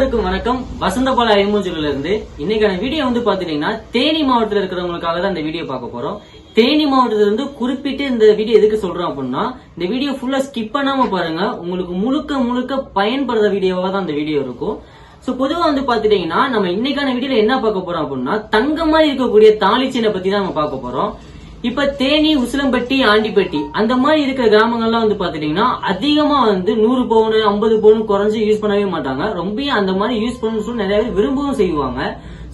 எல்லாருக்கும் வணக்கம். வசந்தபால ஐமூஞ்சில இருந்து இன்னைக்கான வீடியோ வந்து பாத்துட்டீங்கன்னா தேனி மாவட்டத்தில் இருக்கிறவங்களுக்காக தான் இந்த வீடியோ பார்க்க போறோம். தேனி மாவட்டத்துல இருந்து குறிப்பிட்டு இந்த வீடியோ எதுக்கு சொல்றோம் அப்படின்னா இந்த வீடியோ ஃபுல்லா ஸ்கிப் பண்ணாம பாருங்க. உங்களுக்கு முழுக்க முழுக்க பயன்படுற வீடியோவா தான் இந்த வீடியோ இருக்கும். சோ பொதுவா வந்து பாத்துட்டீங்கன்னா நம்ம இன்னைக்கான வீடியோல என்ன பார்க்க போறோம் அப்படின்னா தங்க மாதிரி இருக்கக்கூடிய தாலிச்சீனை பத்தி தான் நம்ம பார்க்க போறோம். இப்ப தேனி உசிலம்பட்டி ஆண்டிப்பட்டி அந்த மாதிரி இருக்கிற கிராமங்கள்லாம் வந்து பாத்துட்டீங்கன்னா அதிகமா வந்து நூறு பவுன் ஐம்பது பவுன் குறைஞ்சு யூஸ் பண்ணவே மாட்டாங்க. ரொம்ப அந்த மாதிரி யூஸ் பண்ணணும்னு சொல்லி நிறைய பேர் விரும்பவும் செய்வாங்க.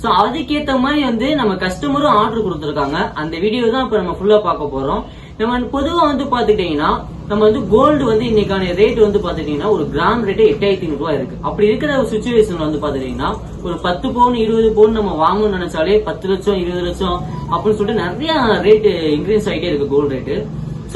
சோ அதுக்கேத்த மாதிரி வந்து நம்ம கஸ்டமரும் ஆர்டர் கொடுத்துருக்காங்க. அந்த வீடியோ தான் இப்ப நம்ம ஃபுல்லா பார்க்க போறோம். நம்ம பொதுவா வந்து பாத்துட்டீங்கன்னா நம்ம வந்து கோல்டு வந்து இன்னைக்கான ரேட் வந்து பாத்துட்டீங்கன்னா ஒரு கிராம் ரேட் எட்டாயிரத்தி ஐநூறு ரூபாய் இருக்கு. அப்படி இருக்கிற ஒரு சுச்சுவேஷன் வந்து பாத்துட்டீங்கன்னா ஒரு பத்து பவுன் இருபது பவுன் நம்ம வாங்கணும்னு நினைச்சாலே பத்து லட்சம் இருபது லட்சம் அப்படின்னு சொல்லிட்டு நிறைய ரேட் இன்க்ரீஸ் ஆகிட்டே இருக்கு கோல்டு ரேட்டு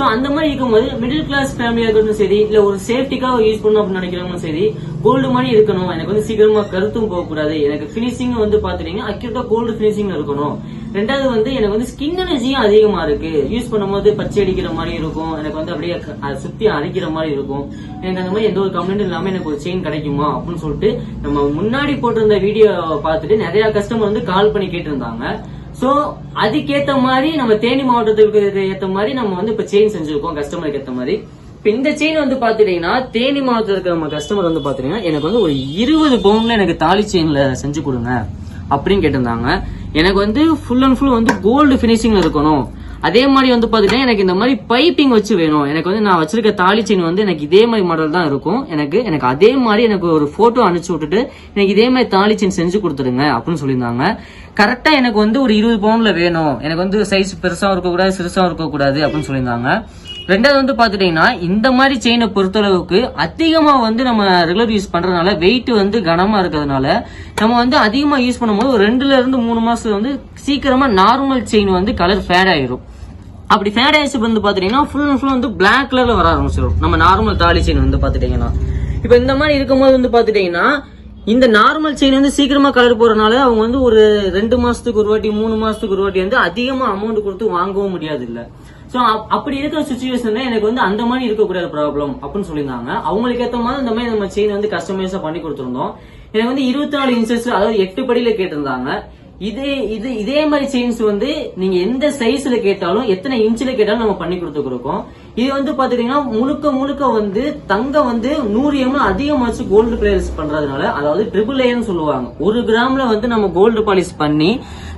சோ அந்த மாதிரி இருக்கும்போது மிடில் கிளாஸ் ஃபேமிலியா இருக்கட்டும் சரி இல்ல ஒரு சேஃப்டிக்காக யூஸ் பண்ணணும் அப்படின்னு நினைக்கிறவங்களும் சரி கோல்டு மாதிரி இருக்கணும். எனக்கு வந்து சீக்கிரமா கருத்தும் போக கூடாது எனக்கு பினிஷிங் வந்து பாத்துட்டீங்கன்னா அக்யூரட்டா கோல்டு பினிஷிங் இருக்கணும். ரெண்டாவது வந்து எனக்கு வந்து ஸ்கின் எனர்ஜியும் அதிகமா இருக்கு. யூஸ் பண்ணும்போது பச்சை அடிக்கிற மாதிரி இருக்கும். எனக்கு வந்து அப்படியே அதை சுத்தி அரைக்கிற மாதிரி இருக்கும். எனக்கு அந்த மாதிரி எந்த ஒரு கம்ப்ளைண்ட் இல்லாம எனக்கு ஒரு செயின் கிடைக்குமா அப்படின்னு சொல்லிட்டு நம்ம முன்னாடி போட்டிருந்த வீடியோ பார்த்துட்டு நிறைய கஸ்டமர் வந்து கால் பண்ணி கேட்டிருந்தாங்க. சோ அதுக்கேத்த மாதிரி நம்ம தேனி மாவட்டத்துக்கு ஏத்த மாதிரி நம்ம வந்து இப்ப செயின் செஞ்சிருக்கோம் கஸ்டமருக்கு ஏத்த மாதிரி. இப்ப இந்த செயின் வந்து பாத்துட்டீங்கன்னா தேனி மாவட்டத்தில் இருக்கிற நம்ம கஸ்டமர் வந்து பாத்துட்டீங்கன்னா எனக்கு வந்து ஒரு இருபது பவுன்ல எனக்கு தாலி செயின்ல செஞ்சு கொடுங்க அப்படின்னு கேட்டிருந்தாங்க. எனக்கு வந்து ஃபுல் அண்ட் ஃபுல் வந்து கோல்டு ஃபினிஷிங்கில் இருக்கணும். அதே மாதிரி வந்து பாத்தீங்கன்னா எனக்கு இந்த மாதிரி பைப்பிங் வச்சு வேணும். எனக்கு வந்து நான் வச்சிருக்க தாலி செயின் வந்து எனக்கு இதே மாதிரி மாடல் தான் இருக்கும். எனக்கு எனக்கு அதே மாதிரி எனக்கு ஒரு போட்டோ அனுப்பிச்சு விட்டுட்டு எனக்கு இதே மாதிரி தாலி செயின் செஞ்சு கொடுத்துருங்க அப்படின்னு சொல்லியிருந்தாங்க. கரெக்டா எனக்கு வந்து ஒரு இருபது பவுன்ல வேணும். எனக்கு வந்து சைஸ் பெருசா இருக்கக்கூடாது சிறுசா இருக்கக்கூடாது அப்படின்னு சொல்லியிருந்தாங்க. ரெண்டாவது வந்து பாத்துட்டீங்கன்னா இந்த மாதிரி செயினை பொறுத்தளவுக்கு அதிகமா வந்து நம்ம ரெகுலர் யூஸ் பண்றதுனால வெயிட் வந்து கனமா இருக்கிறதுனால நம்ம வந்து அதிகமா யூஸ் பண்ணும்போது ஒரு ரெண்டுல இருந்து மூணு மாசம் வந்து சீக்கிரமா நார்மல் செயின் வந்து கலர் ஃபேட் ஆயிரும். அப்படி ஃபேட் ஆயிடுச்சு வந்து பாத்துட்டீங்கன்னா ஃபுல் அண்ட் ஃபுல் வந்து பிளாக் கலர்ல வர ஆரம்பிச்சிடும் நம்ம நார்மல் தாலி செயின் வந்து பாத்துட்டீங்கன்னா. இப்போ இந்த மாதிரி இருக்கும்போது வந்து பாத்துட்டீங்கன்னா இந்த நார்மல் செயின் வந்து சீக்கிரமா கலர் போறதுனால அவங்க வந்து ஒரு ரெண்டு மாசத்துக்கு ஒரு வாட்டி மூணு மாசத்துக்கு ஒரு வாட்டி வந்து அதிகமா அமௌண்ட் கொடுத்து வாங்கவும் முடியாது இல்லை சோ அப்படி இருக்கிற சுச்சுவேஷன்ல எனக்கு வந்து அந்த மாதிரி இருக்கக்கூடாது ப்ராப்ளம் அப்படின்னு சொல்லியிருந்தாங்க. அவங்களுக்கு ஏற்ற மாதிரி இந்த மாதிரி நம்ம செயின் வந்து கஸ்டமைஸா பண்ணி கொடுத்துருந்தோம். எனக்கு வந்து இருபத்தி நாலு இன்ச்சஸ் அதாவது எட்டு படியில கேட்டிருந்தாங்க. இதே இது இதே மாதிரி செயின்ஸ் வந்து நீங்க எந்த சைஸ்ல கேட்டாலும் எத்தனை இன்ச்சில் கேட்டாலும் நம்ம பண்ணி கொடுத்துருக்கோம். இது வந்து பாத்துட்டீங்கன்னா முழுக்க முழுக்க வந்து தங்கம் வந்து நூறு எம் அதிகமாச்சு கோல்டு பிளேயர்ஸ் பண்றதுனால அதாவது ட்ரிபிள் ஏன்னு சொல்லுவாங்க. ஒரு கிராம்ல வந்து நம்ம கோல்டு பாலிஷ் பண்ணி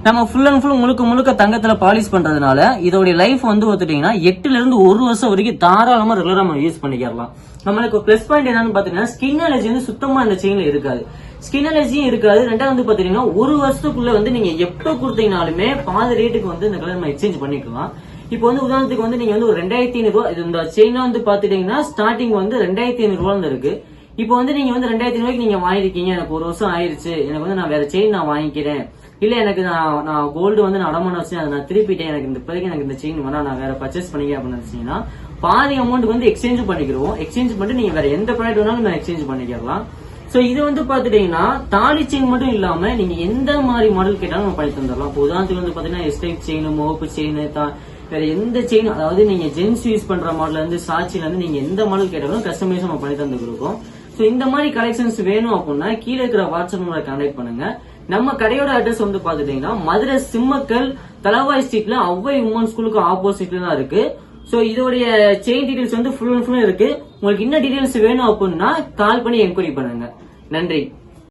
நம்ம ஃபுல் அண்ட் ஃபுல் முழுக்க முழுக்க தங்கத்துல பாலிஷ் பண்றதுனால இதோடைய லைஃப் வந்து பார்த்துட்டிங்கன்னா எட்டுல இருந்து ஒரு வருஷம் வரைக்கும் தாராளமா ரெகுலரா நம்ம யூஸ் பண்ணிக்கலாம் நம்மளுக்கு பிளஸ் பாயிண்ட் என்னன்னு பாத்தீங்கன்னா ஸ்கின் அலர்ஜி வந்து சுத்தமா இந்த செயின்ல இருக்காது. ஸ்கின் அலர்ஜியும் இருக்காது. ரெண்டாவது வந்து பாத்தீங்கன்னா ஒரு வருஷத்துக்குள்ள வந்து நீங்க எப்போ கொடுத்தீங்கனாலுமே பாதி ரேட்டுக்கு வந்து இந்த கலர் நம்ம எக்ஸ்சேஞ்ச் பண்ணிக்கலாம். இப்போ வந்து உதாரணத்துக்கு வந்து நீங்க வந்து ஒரு ரெண்டாயிரத்தி ஐநூறு ரூபாய் இது இந்த செயினா வந்து பாத்துட்டீங்கன்னா ஸ்டார்டிங் வந்து ரெண்டாயிரத்தி ஐநூறு ரூபாய் இருக்கு. இப்போ வந்து நீங்க வந்து ரெண்டாயிரத்தி ரூபாய்க்கு நீங்க வாங்கிருக்கீங்க எனக்கு ஒரு வருஷம் ஆயிருச்சு. எனக்கு வந்து நான் வேற செயின் நான் வாங்கிக்கிறேன். இல்ல எனக்கு நான் நான் கோல்டு வந்து நான் அடமான வச்சு அதை நான் திருப்பிட்டேன். எனக்கு இந்த இப்போதைக்கு எனக்கு இந்த செயின் வேணா நான் வேற பர்ச்சேஸ் பண்ணிக்க அப்படின்னு நினைச்சீங்கன்னா பாதி அமௌண்ட் வந்து எக்ஸ்சேஞ்ச் பண்ணிக்கிறோம். எக்ஸ்சேஞ்ச் பண்ணிட்டு நீங்க வேற எந்த ப்ராடக்ட் வேணாலும் நான் எக்ஸ்சேஞ்ச் பண்ணிக்கலாம். சோ இது வந்து பாத்துட்டீங்கன்னா தாலி செயின் மட்டும் இல்லாம நீங்க எந்த மாதிரி மாடல் கேட்டாலும் நம்ம பண்ணி தந்துடலாம். இப்போ உதாரணத்துக்கு வந்து பாத்தீங்கன்னா எஸ்டைப் செயின் முகப்பு செயின் வேற எந்த செயின் அதாவது நீங்க ஜென்ஸ் யூஸ் பண்ற மாடல்ல இருந்து சாட்சியில இருந்து நீங்க எந்த மாடல் கேட்டாலும் கஸ்டமைஸ் நம்ம பண்ணி தந்து கொடுக்கும் ஸோ இந்த மாதிரி கலெக்ஷன்ஸ் வேணும் அப்படின்னா கீழே இருக்கிற வாட்ஸ்அப் நம்பரை கான்டாக்ட் பண்ணுங்க. நம்ம கடையோட அட்ரஸ் வந்து பாத்துட்டீங்கன்னா மதுரை சிம்மக்கல் தலவாய் ஸ்ட்ரீட்ல அவ்வை உமன் ஸ்கூலுக்கு ஆப்போசிட்ல தான் இருக்கு. ஸோ இதோடைய செயின் டீடைல்ஸ் வந்து ஃபுல் அண்ட் ஃபுல் இருக்கு. உங்களுக்கு என்ன டீடைல்ஸ் வேணும் அப்படின்னா கால் பண்ணி என்கொயரி பண்ணுங்க. நன்றி.